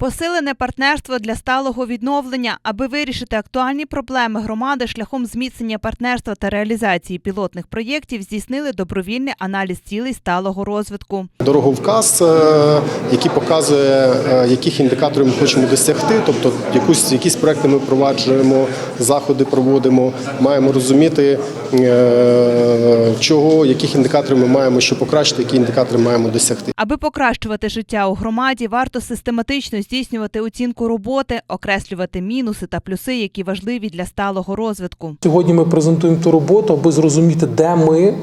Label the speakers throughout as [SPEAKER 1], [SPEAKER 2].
[SPEAKER 1] Посилене партнерство для сталого відновлення, аби вирішити актуальні проблеми громади шляхом зміцнення партнерства та реалізації пілотних проєктів, здійснили добровільний аналіз цілей сталого розвитку.
[SPEAKER 2] Дороговказ, е, який показує, е, яких індикаторів ми хочемо досягти, тобто якусь, якісь проекти ми впроваджуємо, заходи проводимо, маємо розуміти, е, чого, яких індикаторів ми маємо, що покращити, які індикатори маємо досягти.
[SPEAKER 1] Аби покращувати життя у громаді, варто систематично здійснювати оцінку роботи, окреслювати мінуси та плюси, які важливі для сталого розвитку.
[SPEAKER 3] Сьогодні ми презентуємо ту роботу, аби зрозуміти, де ми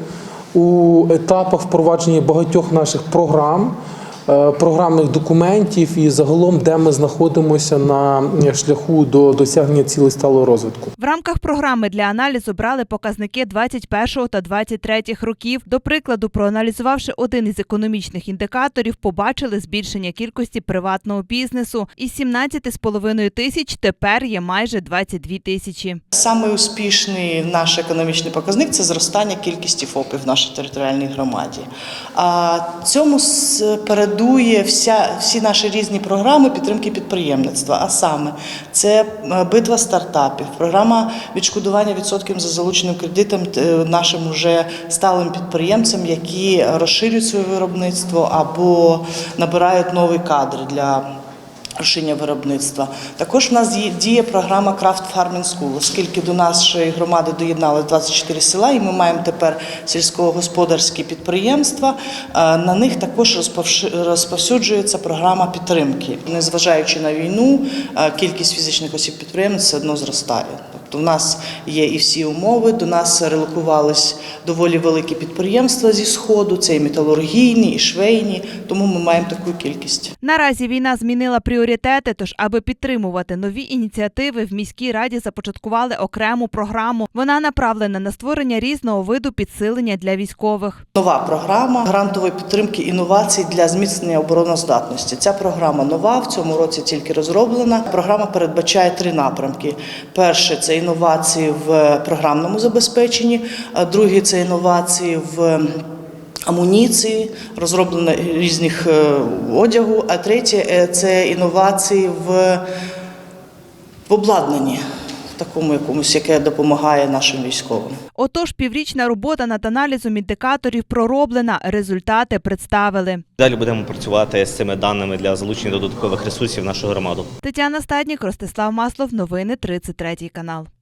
[SPEAKER 3] у етапах впровадження багатьох наших програм, програмних документів і загалом, де ми знаходимося на шляху до досягнення цілей сталого розвитку.
[SPEAKER 1] В рамках програми для аналізу брали показники 21 та 23 років. До прикладу, проаналізувавши один із економічних індикаторів, побачили збільшення кількості приватного бізнесу із 17,5 тисяч тепер є майже 22 тисячі.
[SPEAKER 4] Саме успішний наш економічний показник це зростання кількості ФОПів в нашій територіальній громаді. А цьому с- передує вся, всі наші різні програми підтримки підприємництва. А саме це е, битва стартапів, програма відшкодування відсотків за залученим кредитом е, нашим уже сталим підприємцям, які розширюють своє виробництво або набирають нові кадри для розширення виробництва. Також в нас є- діє програма Craft Farming School, оскільки до нашої громади доєднали 24 села, і ми маємо тепер сільськогосподарські підприємства. е, На них також розповсюджується програма підтримки. Незважаючи на війну, е, кількість фізичних осіб підприємств все одно зростає. Тобто в нас є і всі умови. До нас релокувались доволі великі підприємства зі сходу. Це і металургійні, і швейні. Тому ми маємо таку кількість.
[SPEAKER 1] Наразі війна змінила пріоритети. Тож, аби підтримувати нові ініціативи, в міській раді започаткували окрему програму. Вона направлена на створення різного виду підсилення для військових.
[SPEAKER 4] Нова програма грантової підтримки інновацій для зміцнення обороноздатності. Ця програма нова в цьому році тільки розроблена. Програма передбачає три напрямки: перше це інновації в програмному забезпеченні, а другий це інновації в амуніції, розроблення різних е, одягу. А третє е, це інновації в, в обладнанні, такому якомусь, яке допомагає нашим військовим.
[SPEAKER 1] Отож, піврічна робота над аналізом індикаторів пророблена. Результати представили.
[SPEAKER 5] Далі будемо працювати з цими даними для залучення додаткових ресурсів в нашу громаду.
[SPEAKER 1] Тетяна Стаднік, Ростислав Маслов. Новини 33 канал.